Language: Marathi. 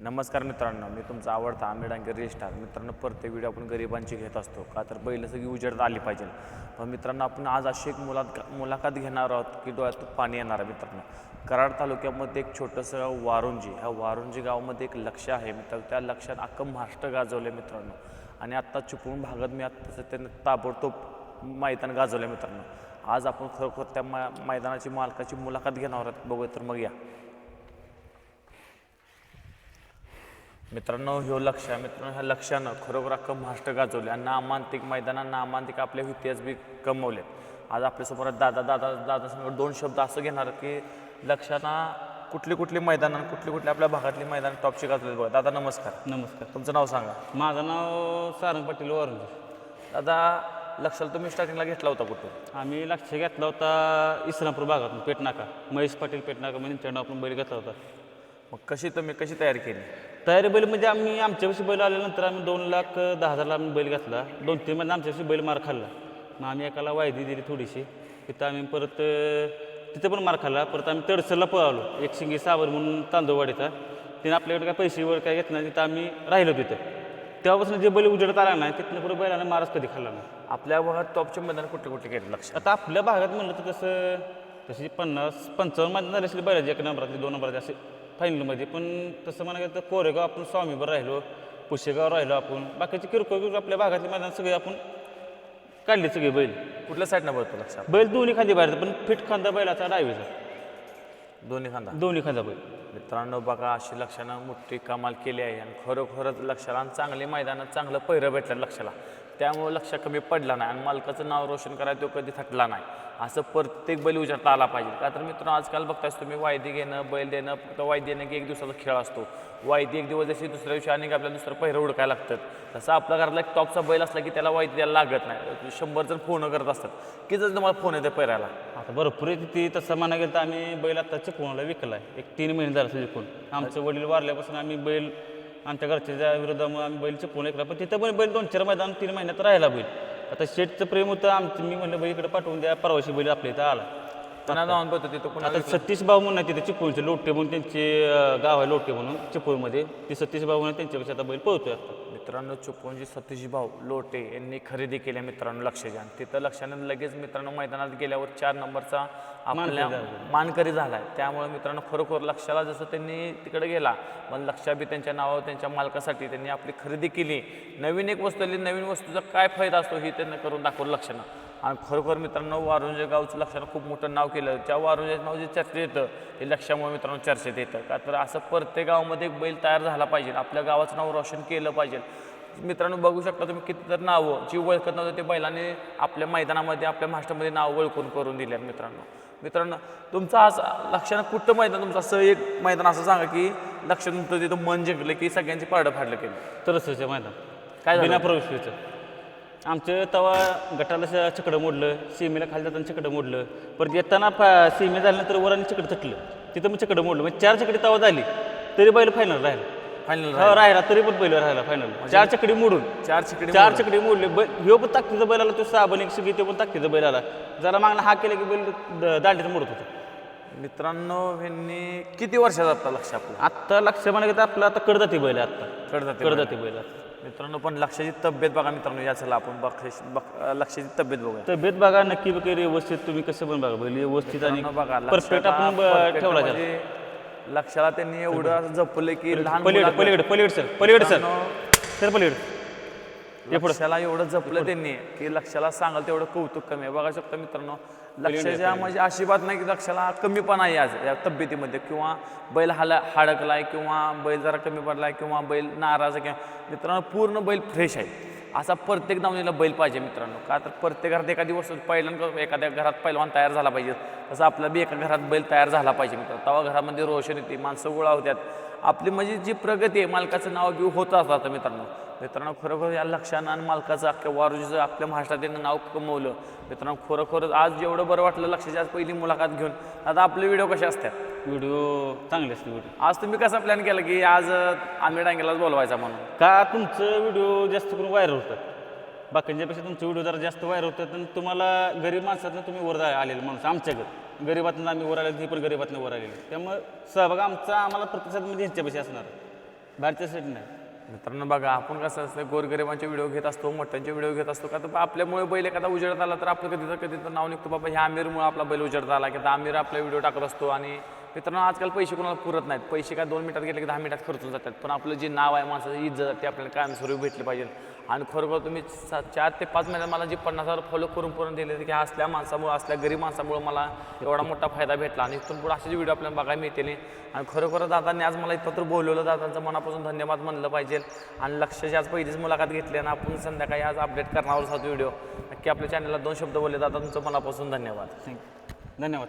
नमस्कार मित्रांनो मी तुमचा आवडता आंबेडांगे डांगे मित्रांनो प्रत्येक व्हिडिओ आपण गरिबांची घेत असतो. का तर बैल सगळी उजेडत आली पाहिजे. पण मित्रांनो आपण आज अशी एक मुलात मुलाखत घेणार आहोत की डोळ्यात पाणी येणार आहे मित्रांनो. कराड तालुक्यामध्ये एक छोटंसं वारुंजी. ह्या वारुंजी गावामध्ये एक लक्ष आहे मित्र त्या लक्षात अख्खं महाराष्ट्र गाजवलं मित्रांनो. आणि आत्ता चिपळूण भागात मी आत्ता त्यांना ताबडतोब मैदान गाजवलं मित्रांनो. आज आपण खरोखर त्या मा मैदानाची मालकाची मुलाखत घेणार आहोत. बघूया तर मग या. मित्रांनो ह्यो लक्ष मित्रांनो ह्या लक्षानं खरोखर अख्खं महाराष्ट्र गाजवले. आणि नामांतिक मैदानात नामांतिक आपले इतिहास बी कमवले आज आपल्यासमोर दादा दादा दादा संग दोन शब्द असं घेणार की लक्षाना कुठली कुठली मैदानं कुठली कुठली आपल्या भागातली मैदान टॉपची गाजवली बघा. दादा नमस्कार. नमस्कार. तुमचं नाव सांगा. माझं नाव सारंग पाटील वरून दादा लक्षाला तुम्ही स्टार्टिंगला घेतला होता कुठून? आम्ही लक्ष घेतला होता इस्लामपूर भागातून पेटनाका. महेश पाटील पेटनाका म्हणजे त्यांच्याकडून आपण बैल घेतला होता. मग कशी तुम्ही कशी तयारी केली? तयारी बैल म्हणजे आम्ही आमच्यापाशी बैल आल्यानंतर आम्ही दोन लाख दहा हजारला आम्ही बैल घेतला. दोन तीन महिने आमच्यापाशी बैल मार खाल्ला. मग आम्ही एकाला वायदी दिली थोडीशी. तिथं आम्ही परत तिथं पण मार खाल्ला. परत आम्ही तडसरला पळालो. एक शिंगी सावर म्हणून तांदूळवाडीचा तिने आपल्याकडे काय पैसे वगैरे काय घेत नाही. तिथं आम्ही राहिलो तिथं. तेव्हापासून जे बैल उजेडत आला नाही तिथनं पुढे बैलाने मारच कधी खाल्ला नाही. आपल्या भागात टॉपचे मैदान कुठले कुठले केले लक्ष आता आपल्या भागात म्हणलं तर तसं तशी पन्नास पंचावन्नमध्ये झाले असले बैलाचे. एक नंबरातले दोन नंबराचे असे. फायनलमध्ये पण तसं म्हणा गेलं तर कोरेगाव आपण स्वामीवर राहिलो पुशेगाव राहिलो आपण. बाकीचे किरकोळ आपल्या भागातले मैदान सगळे आपण काढले सगळे बैल. कुठल्या साईडनं बघतो लक्षात बैल दोन्ही खांदे बाहेर पण फिट खांदा बैलाचा डावीचा. दोन्ही खांदा? दोन्ही खांदा बैल. मित्रांनो बघा अशी लक्षानं मोठी कमाल केली आहे. आणि खरोखरच लक्षाला आणि चांगली मैदानात चांगलं पहिरं भेटलं लक्षाला. त्यामुळं लक्ष कमी पडला नाही आणि मालकाचं नाव रोशन करायला तो कधी थकला नाही. असं प्रत्येक बैल उजाडता आला पाहिजे. का तर मित्रांनो आजकाल बघताच तुम्ही वायदी घेणं बैल देणं फक्त वायदी देणं की एक दिवसाचा खेळ असतो. वायदी एक दिवस जशी दुसऱ्या दिवशी आणि आपल्याला दुसरं पहिरं उडकायला लागतं तसं आपल्या घरातला एक टॉपचा बैल असला की त्याला वायदी द्यायला लागत नाही. शंभर जण फोन करत असतात. की जर तुम्हाला फोन येते पहिरायला आता भरपूर आहे ती. तसं म्हणा गेलं तर आम्ही बैल आत्ताच्या चिपळूणला विकला आहे एक तीन महिने झाला विकून. आमचे वडील वारल्यापासून आम्ही बैल आमच्या घरच्या विरोधामुळे आम्ही बैल चिपळूण विकला पण तिथं पण बैल दोन चार मैदान तीन महिन्यात राहिला बैल. आता शेटचं प्रेम होतं आमचं मी म्हणलं बैल इकडे पाठवून द्या परवाशी बैल आपल्या इथं आला. त्यांना जाऊन बघतो तिथं कुणा आता सतीश भाऊ म्हणून आहे तिथे चिपळूणचे लोटे म्हणून त्यांचे गाव आहे लोटे म्हणून चिपळूणमध्ये ते सतीश भाऊ म्हणून त्यांच्यापेक्षा आता बैल पळतोय आता. मित्रांनो चुपवणजी सतीश भाऊ लोटे यांनी खरेदी केल्या मित्रांनो लक्ष द्या तिथं लक्षानं लगेच मित्रांनो मैदानात गेल्यावर चार नंबरचा आपल्या मानकरी झालाय. त्यामुळे मित्रांनो खरोखर लक्षाला जसं त्यांनी तिकडे गेला पण लक्षा बी त्यांच्या नावावर त्यांच्या मालकासाठी त्यांनी आपली खरेदी केली. नवीन एक वस्तू आली नवीन वस्तूचा काय फायदा असतो हे त्यांना करून दाखवलं लक्षानं आणि खरोखर मित्रांनो वारुंजे गावचं लक्षानं खूप मोठं नाव केलं. त्या वारुंजेचं नाव जे चर्चेत येतं ते लक्षामुळे मित्रांनो चर्चेत येतं. का तर असं प्रत्येक गावामध्ये एक बैल तयार झाला पाहिजे. आपल्या गावाचं नाव रोशन केलं पाहिजे. मित्रांनो बघू शकता तुम्ही किती तर नावं. जी ओळखत नव्हतं ते बैलाने आपल्या मैदानामध्ये आपल्या महाराष्ट्रामध्ये नाव ओळखून करून दिले मित्रांनो. मित्रांनो तुमचं असं लक्षानं कुठं मैदान? तुमचं असं एक मैदान असं सांगा की लक्ष तुमचं तिथं मन जिंकलं की सगळ्यांची पारडं फाडलं केलं तरसचं मैदान. काय? बिना प्रवेशचं आमचं तवा गटाला चकडं मोडलं सीमेला खाली जाताना चकडं मोडलं. परत येताना फा सीमे झाल्यानंतर वराने चकडं तटलं. तिथं मग चकडं मोडलं. म्हणजे चार चकडी तवा झाली तरी बैल फायनल राहिला. फायनल हो राहिला. तरी पण बैल राहिला फायनल चार चकडी मोडून. चार चिकडे चार चकडी मोडले. बैल ह्यो पण ताकदीचा बैल आला तो साबण एक सगळी ते पण ताकदीचा बैल आला. जरा मागणं हा केला की बैल दांडीत मोडत होता. मित्रांनो ह्यांनी किती वर्षाचा आता लक्ष आपलं? आत्ता लक्ष म्हणा की आपलं आता कडदाती बैल आत्ता. कडदाते कडदाती बैल आहे. मित्रांनो पण लक्षाची तब्येत बघा मित्रांनो या चला आपण बघ- लक्षाची तब्येत बघूया. तब्येत बघा नक्की बघा व्यवस्थित तुम्ही कसं पण बघा बैल व्यवस्थित आणि बघा परफेक्ट आपण ठेवला. म्हणजे लक्षाला त्यांनी एवढं असं जपलं की लहान पलीकडे पलीकडे पलीकडे सर. पलीकडे सर. सर पलीकडे. लक्षाला एवढं जपलं त्यांनी की लक्षाला सांगाल तेवढं कौतुक कमी आहे. बघा शकता मित्रांनो लक्षाच्या म्हणजे अशी बात नाही की लक्षाला कमीपणा आहे आज या तब्येतीमध्ये किंवा बैल हाला हाडकलाय किंवा बैल जरा कमी पडलाय किंवा बैल नाराज आहे किंवा मित्रांनो पूर्ण बैल फ्रेश आहे. असा प्रत्येक दावणीला बैल पाहिजे मित्रांनो. का तर प्रत्येक घरात एखादी वस्तू पहिल्यांदा एखाद्या घरात पहिलवान तयार झाला पाहिजे. तसं आपला बी एका घरात बैल तयार झाला पाहिजे मित्रांनो. तेव्हा घरामध्ये रोशन येते माणसं गोळा होत्यात आपली म्हणजे जी प्रगती आहे मालकाचं नाव बी होत असतं मित्रांनो. मित्रांनो खरोखर या लक्षानं आणि मालकाचं अख्ख्या वारुजीचं आपल्या महाराष्ट्रात नाव कमवलं. मित्रांनो खरोखरच आज जेवढं बरं वाटलं लक्षाची आज पहिली मुलाखत घेऊन. आता आपले व्हिडिओ कसे असतात? व्हिडिओ चांगले असते व्हिडिओ आज तुम्ही कसा प्लॅन केला की आज आम्ही डांगेलाच बोलवायचा म्हणून? का तुमचं व्हिडिओ जास्त करून व्हायरल होतात बाकीच्यापेक्षा तुमचे व्हिडिओ जरा जास्त व्हायरल होतात आणि तुम्हाला गरीब माणसातनं तुम्ही वर आलेले माणूस आमच्याकडे. गरीबातनं आम्ही वर आले ती पण गरीबातनं वर आलेली. त्यामुळे सहभाग आमचा आम्हाला प्रतिसाद म्हणजे ह्यांच्यापेक्षा असणार. बाहेरच्या साईड नाही. मित्रांनो बघा आपण कसं असतं गोरगरिबांचे व्हिडिओ घेत असतो मोठ्यांचे व्हिडिओ घेत असतो का तर आपल्यामुळे बैल एखादा उजेडत आला तर आपलं कधी तर कधी तर नाव निघतो बाबा ह्या आमिरमुळे आपला बैल उजेडत आला की आमिर आपला व्हिडिओ टाकत असतो आणि मित्रांनो आजकाल पैसे कोणाला पुरत नाहीत. पैसे काय दोन मिनिटात गेले की दहा मिनिटात खर्चून जातात. पण आपलं जे नाव आहे माणसाची इज्जत ते आपल्याला कायमस्वरूपी भेटले पाहिजे. आणि खरोखर तुम्ही सा चार ते पाच महिन्यात मला जे पन्नास हजार फॉलो करून करून दिले की असल्या माणसामुळं असल्या गरीब माणसामुळं मला एवढा मोठा फायदा भेटला. आणि इथून पुढे असेच व्हिडिओ आपल्याला बघायला मिळतील. आणि खरोखर दादांनी आज मला इतपत्र बोलवलं. दादांचं मनापासून धन्यवाद म्हणलं पाहिजे. आणि लक्षाची आज पहिलीच मुलाखत घेतली आणि आपण संध्याकाळी आज अपडेट करणार आहोत व्हिडिओ नक्की आपल्या चॅनलला दोन शब्द बोलले. दादा तुमचं मनापासून धन्यवाद. थँक्यू धन्यवाद.